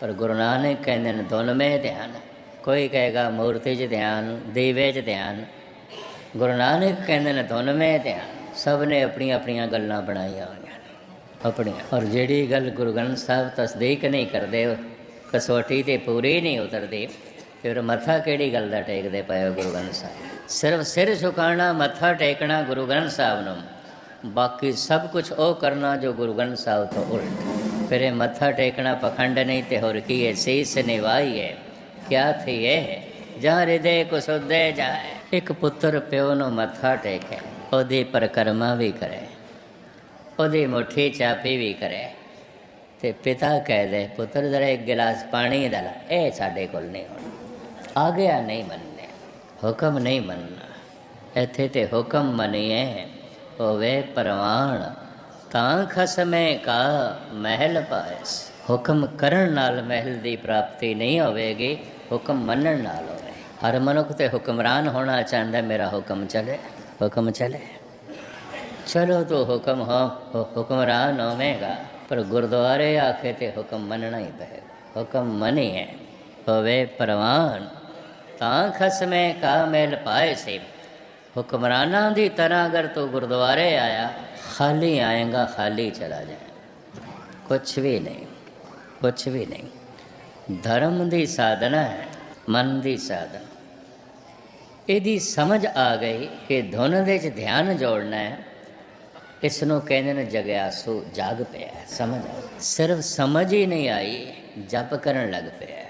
ਪਰ ਗੁਰੂ ਨਾਨਕ ਕਹਿੰਦੇ ਨੇ, ਧੁਨ ਧਿਆਨ, ਕੋਈ ਕਹੇਗਾ ਮੂਰਤੀ 'ਚ ਧਿਆਨ, ਦੀਵੇ 'ਚ ਧਿਆਨ। ਗੁਰੂ ਨਾਨਕ ਕਹਿੰਦੇ ਨੇ, ਧੁਨ ਧਿਆਨ, ਸਭ ਨੇ ਆਪਣੀਆਂ ਆਪਣੀਆਂ ਗੱਲਾਂ ਬਣਾਈਆਂ ਹੋਈਆਂ ਨੇ, ਆਪਣੀਆਂ। ਔਰ ਜਿਹੜੀ ਗੱਲ ਗੁਰੂ ਗ੍ਰੰਥ ਸਾਹਿਬ ਤਸਦੀਕ ਨਹੀਂ ਕਰਦੇ, ਕਸੌਟੀ ਤੇ ਪੂਰੀ ਨਹੀਂ ਉਤਰਦੀ ਫਿਰ ਮੱਥਾ ਕਿਹੜੀ ਗੱਲ ਦਾ ਟੇਕਦੇ ਪਏ ਗੁਰੂ ਗ੍ਰੰਥ ਸਾਹਿਬ? ਸਿਰਫ ਸਿਰ ਝੁਕਾਣਾ ਮੱਥਾ ਟੇਕਣਾ ਗੁਰੂ ਗ੍ਰੰਥ ਸਾਹਿਬ ਨੂੰ। ਬਾਕੀ ਸਭ ਕੁਝ ਉਹ ਕਰਨਾ ਜੋ ਗੁਰੂ ਗ੍ਰੰਥ ਸਾਹਿਬ ਤੋਂ ਉਲਟ। ਫਿਰ ਇਹ ਮੱਥਾ ਟੇਕਣਾ ਪਖੰਡ ਨਹੀਂ ਤੇ ਹੋਰ ਕੀ ਹੈ ਸੀਸ ਨਿਵਾਈ ਹੈ ਕਿਆ ਥੀ ਇਹ ਜਾਂ ਹਿਰਦੇ ਕੋ ਸੁਧੇ ਜਾਏ ਇੱਕ ਪੁੱਤਰ ਪਿਓ ਨੂੰ ਮੱਥਾ ਟੇਕੇ ਉਹਦੀ ਪਰਕਰਮਾ ਵੀ ਕਰੇ ਉਹਦੀ ਮੁੱਠੀ ਚਾਪੀ ਵੀ ਕਰੇ ਤੇ ਪਿਤਾ ਕਹਿ ਦੇ ਪੁੱਤਰ ਜਰਾ ਇੱਕ ਗਿਲਾਸ ਪਾਣੀ ਦਾ ਇਹ ਸਾਡੇ ਕੋਲ ਨਹੀਂ ਹੋਣਾ ਆ ਗਿਆ ਨਹੀਂ ਮੰਨਨੇ ਹੁਕਮ ਨਹੀਂ ਮੰਨਣਾ ਇੱਥੇ ਤੇ ਹੁਕਮ ਮੰਨੀਏ ਹੋਵੇ ਪਰਵਾਨ ਤਾਂ ਖਸਮੇ ਕਾ ਮਹਿਲ ਪਾਇਸ। ਹੁਕਮ ਕਰਨ ਨਾਲ ਮਹਿਲ ਦੀ ਪ੍ਰਾਪਤੀ ਨਹੀਂ ਹੋਵੇਗੀ, ਹੁਕਮ ਮੰਨਣ ਨਾਲ ਹੋਵੇ। ਹਰ ਮਨੁੱਖ ਤੇ ਹੁਕਮਰਾਨ ਹੋਣਾ ਚਾਹੁੰਦਾ, ਮੇਰਾ ਹੁਕਮ ਚਲੇ ਹੁਕਮ ਚਲੇ। ਚਲੋ ਤੋ ਹੁਕਮ ਹੋ ਹੁਕਮਰਾਨ ਹੋਵੇਗਾ, ਪਰ ਗੁਰਦੁਆਰੇ ਆਖੇ ਤੇ ਹੁਕਮ ਮੰਨਣਾ ਹੀ ਪਏਗਾ। ਹੁਕਮ ਮੰਨੀਏ ਹੋਵੇ ਪਰਵਾਨ। ਤਾਂ ਖਸਮੇ ਕਾ ਮਹਿਲ ਪਾਏ ਸੇ ਹੁਕਮਰਾਨਾਂ ਦੀ ਤਰ੍ਹਾਂ ਅਗਰ ਤੂੰ ਗੁਰਦੁਆਰੇ ਆਇਆ ਖਾਲੀ ਆਏਗਾ ਖਾਲੀ ਚਲਾ ਜਾਏ ਕੁਛ ਵੀ ਨਹੀਂ ਕੁਛ ਵੀ ਨਹੀਂ ਧਰਮ ਦੀ ਸਾਧਨਾ ਹੈ ਮਨ ਦੀ ਸਾਧਨਾ ਇਹਦੀ ਸਮਝ ਆ ਗਈ ਕਿ ਧੁਨ ਦੇ ਚ ਧਿਆਨ ਜੋੜਨਾ ਹੈ ਇਸ ਨੂੰ ਕਹਿੰਦੇ ਨੇ ਜਗਿਆਸੂ ਜਾਗ ਪਿਆ ਸਮਝ ਸਿਰਫ ਸਮਝ ਹੀ ਨਹੀਂ ਆਈ ਜਪ ਕਰਨ ਲੱਗ ਪਿਆ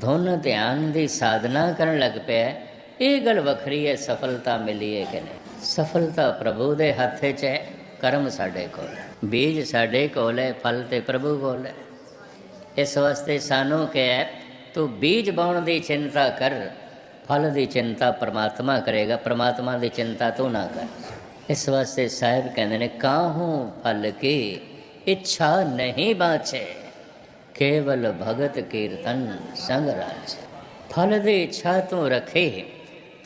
ਧੁਨ ਧਿਆਨ ਦੀ ਸਾਧਨਾ ਕਰਨ ਲੱਗ ਪਿਆ ਇਹ ਗੱਲ ਵੱਖਰੀ ਹੈ, ਸਫਲਤਾ ਮਿਲੀ ਹੈ ਕਿ ਨਹੀਂ? ਸਫਲਤਾ ਪ੍ਰਭੂ ਦੇ ਹੱਥ 'ਚ ਹੈ, ਕਰਮ ਸਾਡੇ ਕੋਲ ਹੈ। ਬੀਜ ਸਾਡੇ ਕੋਲ ਹੈ, ਫਲ ਤੇ ਪ੍ਰਭੂ ਕੋਲ ਹੈ। ਇਸ ਵਾਸਤੇ ਸਾਨੂੰ ਕਿਹਾ ਤੂੰ ਬੀਜ ਬਾਉਣ ਦੀ ਚਿੰਤਾ ਕਰ, ਫਲ ਦੀ ਚਿੰਤਾ ਪ੍ਰਮਾਤਮਾ ਕਰੇਗਾ, ਪ੍ਰਮਾਤਮਾ ਦੀ ਚਿੰਤਾ ਤੂੰ ਨਾ ਕਰ। ਇਸ ਵਾਸਤੇ ਸਾਹਿਬ ਕਹਿੰਦੇ ਨੇ, ਕਾਹੂ ਫਲ ਕੀ ਇੱਛਾ ਨਹੀਂ ਬਾਚੇ ਕੇਵਲ ਭਗਤ ਕੀਰਤਨ ਸੰਗ ਰਾਜ ਫਲ ਦੀ ਇੱਛਾ ਤੂੰ ਰੱਖੇ।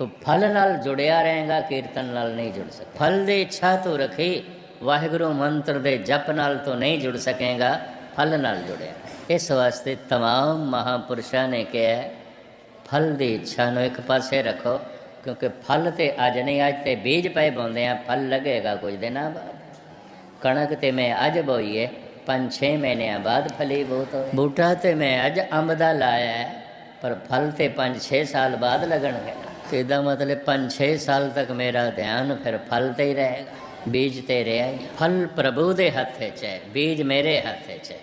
ਤੂੰ ਫਲ ਨਾਲ ਜੁੜਿਆ ਰਹੇਗਾ ਕੀਰਤਨ ਨਾਲ ਨਹੀਂ ਜੁੜ ਸਕਦਾ ਫਲ ਦੀ ਇੱਛਾ ਤੂੰ ਰੱਖੇ ਵਾਹਿਗੁਰੂ ਮੰਤਰ ਦੇ ਜਪ ਨਾਲ ਤੂੰ ਨਹੀਂ ਜੁੜ ਸਕੇਗਾ ਫਲ ਨਾਲ ਜੁੜਿਆ ਇਸ ਵਾਸਤੇ तमाम ਮਹਾਪੁਰਸ਼ਾਂ ਨੇ ਕਿਹਾ ਹੈ, ਫਲ ਦੀ ਇੱਛਾ ਨੂੰ ਇੱਕ ਪਾਸੇ ਰੱਖੋ ਕਿਉਂਕਿ ਫਲ ਤੇ ਅੱਜ ਨਹੀਂ ਅੱਜ ਤੇ ਬੀਜ ਪਏ ਪਾਉਂਦੇ ਆ ਫਲ ਲੱਗੇਗਾ ਕੁਝ ਦਿਨਾਂ ਬਾਅਦ ਕਣਕ ਤੇ ਮੈਂ ਅੱਜ ਬੋਈਏ ਪੰਜ ਛੇ ਮਹੀਨਿਆਂ ਬਾਅਦ ਫਲੀ ਬਹੁਤ ਹੋਏ ਬੂਟਾ ਤੇ ਮੈਂ ਅੱਜ ਅੰਬ ਦਾ ਲਾਇਆ ਹੈ, ਪਰ ਫਲ ਤੇ ਪੰਜ ਛੇ ਸਾਲ ਬਾਅਦ ਲੱਗਣਗੇ ਤੇ ਇਹਦਾ ਮਤਲਬ ਪੰਜ ਛੇ ਸਾਲ ਤੱਕ ਮੇਰਾ ਧਿਆਨ ਫਿਰ ਫਲ ਤੇ ਹੀ ਰਹੇਗਾ, ਬੀਜ ਤੇ ਰਿਹਾ ਹੀ। ਫਲ ਪ੍ਰਭੂ ਦੇ ਹੱਥ 'ਚ ਹੈ, ਬੀਜ ਮੇਰੇ ਹੱਥ 'ਚ ਹੈ।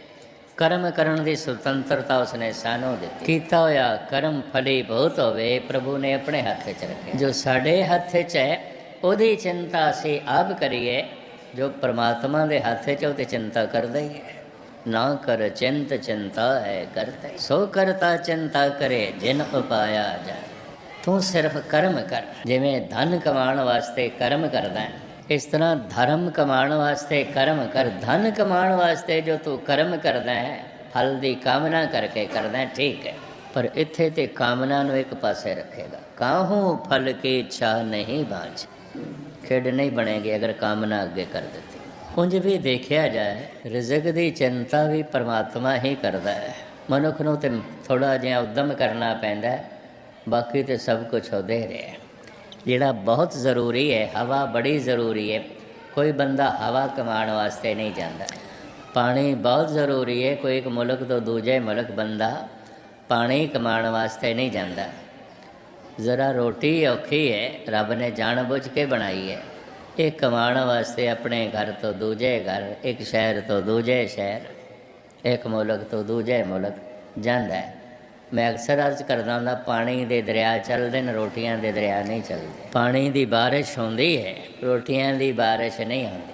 ਕਰਮ ਕਰਨ ਦੀ ਸੁਤੰਤਰਤਾ ਉਸਨੇ ਸਾਨੂੰ ਦਿੱਤੀ। ਕੀਤਾ ਹੋਇਆ ਕਰਮ ਫਲੀ ਬਹੁਤ ਹੋਵੇ, ਪ੍ਰਭੂ ਨੇ ਆਪਣੇ ਹੱਥ 'ਚ ਰੱਖਿਆ। ਜੋ ਸਾਡੇ ਹੱਥ 'ਚ ਹੈ, ਉਹਦੀ ਚਿੰਤਾ ਅਸੀਂ ਆਪ ਕਰੀਏ, ਜੋ ਪ੍ਰਮਾਤਮਾ ਦੇ ਹੱਥ 'ਚ ਉਹਦੀ ਚਿੰਤਾ ਕਰਦਾ ਹੀ ਹੈ। ਨਾ ਕਰ ਚਿੰਤ, ਚਿੰਤਾ ਹੈ ਕਰਤੇ। ਸੋ ਕਰਤਾ ਚਿੰਤਾ ਕਰੇ, ਜਿਨ ਉਪਾਇਆ ਜਾਏ। ਤੂੰ ਸਿਰਫ ਕਰਮ ਕਰ। ਜਿਵੇਂ ਧਨ ਕਮਾਉਣ ਵਾਸਤੇ ਕਰਮ ਕਰਦਾ ਹੈ, ਇਸ ਤਰ੍ਹਾਂ ਧਰਮ ਕਮਾਉਣ ਵਾਸਤੇ ਕਰਮ ਕਰ। ਧਨ ਕਮਾਉਣ ਵਾਸਤੇ ਜੋ ਤੂੰ ਕਰਮ ਕਰਦਾ ਹੈ, ਫਲ ਦੀ ਕਾਮਨਾ ਕਰਕੇ ਕਰਦਾ ਠੀਕ ਹੈ। ਪਰ ਇੱਥੇ ਤੇ ਕਾਮਨਾ ਨੂੰ ਇੱਕ ਪਾਸੇ ਰੱਖੇਗਾ। ਕਾਹੂ ਫਲ ਕੀ ਇੱਛਾ ਨਹੀਂ ਬਾਝ? ਖੇਡ ਨਹੀਂ ਬਣੇਗੀ ਅਗਰ ਕਾਮਨਾ ਅੱਗੇ ਕਰ ਦਿੱਤੀ। ਉਂਝ ਵੀ ਦੇਖਿਆ ਜਾਏ, ਰਿਜ਼ਕ ਦੀ ਚਿੰਤਾ ਵੀ ਪਰਮਾਤਮਾ ਹੀ ਕਰਦਾ ਹੈ। ਮਨੁੱਖ ਨੂੰ ਤੇ ਥੋੜਾ ਜਿਹਾ ਉਦਮ ਕਰਨਾ ਪੈਂਦਾ ਹੈ। ਬਾਕੀ ਤੇ ਸਭ ਕੁਝ ਉਹ ਦੇ ਰਿਹਾ ਜਿਹੜਾ ਬਹੁਤ ਜ਼ਰੂਰੀ ਹੈ, ਹਵਾ ਬੜੀ ਜ਼ਰੂਰੀ ਹੈ। ਕੋਈ ਬੰਦਾ ਹਵਾ ਕਮਾਉਣ ਵਾਸਤੇ ਨਹੀਂ ਜਾਂਦਾ। ਪਾਣੀ ਬਹੁਤ ਜ਼ਰੂਰੀ ਹੈ, ਕੋਈ ਇੱਕ ਮੁਲਕ ਤੋਂ ਦੂਜੇ ਮੁਲਕ ਬੰਦਾ ਪਾਣੀ ਕਮਾਉਣ ਵਾਸਤੇ ਨਹੀਂ ਜਾਂਦਾ। ਜ਼ਰਾ ਰੋਟੀ ਔਖੀ ਹੈ, ਰੱਬ ਨੇ ਜਾਣ ਬੁੱਝ ਕੇ ਬਣਾਈ ਹੈ। ਇਹ ਕਮਾਉਣ ਵਾਸਤੇ ਆਪਣੇ ਘਰ ਤੋਂ ਦੂਜੇ ਘਰ, ਇੱਕ ਸ਼ਹਿਰ ਤੋਂ ਦੂਜੇ ਸ਼ਹਿਰ, ਇੱਕ ਮੁਲਕ ਤੋਂ ਦੂਜੇ ਮੁਲਕ ਜਾਂਦਾ ਹੈ। ਮੈਂ ਅਕਸਰ ਅਰਜ਼ ਕਰਦਾ ਹੁੰਦਾ, ਪਾਣੀ ਦੇ ਦਰਿਆ ਚੱਲਦੇ ਨੇ, ਰੋਟੀਆਂ ਦੇ ਦਰਿਆ ਨਹੀਂ ਚੱਲਦੇ। ਪਾਣੀ ਦੀ ਬਾਰਿਸ਼ ਹੁੰਦੀ ਹੈ, ਰੋਟੀਆਂ ਦੀ ਬਾਰਿਸ਼ ਨਹੀਂ ਹੁੰਦੀ।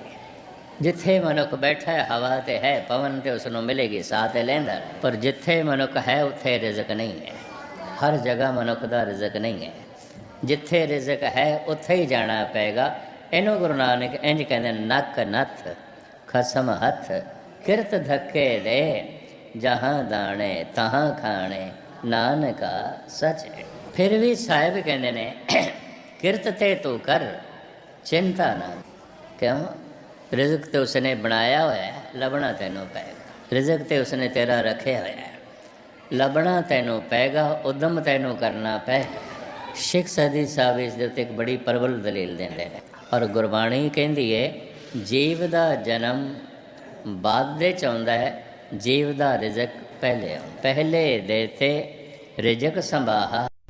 ਜਿੱਥੇ ਮਨੁੱਖ ਬੈਠਾ ਹੈ, ਹਵਾ ਤੇ ਹੈ, ਪਵਨ ਤੇ ਉਸ ਨੂੰ ਮਿਲੇਗੀ, ਸਾਹ ਤੇ ਲੈਂਦਾ ਪਰ ਜਿੱਥੇ ਮਨੁੱਖ ਹੈ, ਉੱਥੇ ਰਿਜ਼ਕ ਨਹੀਂ ਹੈ। ਹਰ ਜਗ੍ਹਾ ਮਨੁੱਖ ਦਾ ਰਿਜ਼ਕ ਨਹੀਂ ਹੈ। ਜਿੱਥੇ ਰਿਜ਼ਕ ਹੈ, ਉੱਥੇ ਹੀ ਜਾਣਾ ਪਏਗਾ। ਇਹਨੂੰ ਗੁਰੂ ਨਾਨਕ ਇੰਜ ਕਹਿੰਦੇ ਨੱਕ ਨੱਥ, ਖਸਮ ਹੱਥ, ਕਿਰਤ ਧੱਕੇ ਦੇ, ਜਹਾਂ ਦਾਣੇ, ਤਹਾਂ ਖਾਣੇ। ਨਾਨਕਾ ਸੱਚ ਫਿਰ ਵੀ ਸਾਹਿਬ ਕਹਿੰਦੇ ਨੇ ਕਿਰਤ ਤੇ ਤੂੰ ਕਰ ਚਿੰਤਾ ਨਾ ਕਿਉਂ ਰਿਜ਼ਕ ਤੇ ਉਸਨੇ ਬਣਾਇਆ ਹੋਇਆ ਹੈ ਲੱਭਣਾ ਤੈਨੂੰ ਪਏਗਾ ਰਿਜ਼ਕ ਤੇ ਉਸਨੇ ਤੇਰਾ ਰੱਖਿਆ ਹੋਇਆ ਹੈ ਲੱਭਣਾ ਤੈਨੂੰ ਪਏਗਾ ਉਦਮ ਤੈਨੂੰ ਕਰਨਾ ਪੈ ਸਿੱਖ ਸਦੀ ਸਾਹਿਬ ਇਸ ਦੇ ਉੱਤੇ ਇੱਕ ਬੜੀ ਪ੍ਰਬਲ ਦਲੀਲ ਦਿੰਦੇ ਨੇ ਔਰ ਗੁਰਬਾਣੀ ਕਹਿੰਦੀ ਹੈ ਜੀਵ ਦਾ ਜਨਮ ਬਾਅਦ ਦੇ ਚ ਆਉਂਦਾ ਹੈ ਜੀਵ ਦਾ ਰਿਜ਼ਕ ਪਹਿਲੇ ਆਉਂਦਾ ਪਹਿਲੇ ਦੇਤੇ ਰਿਜ਼ਕ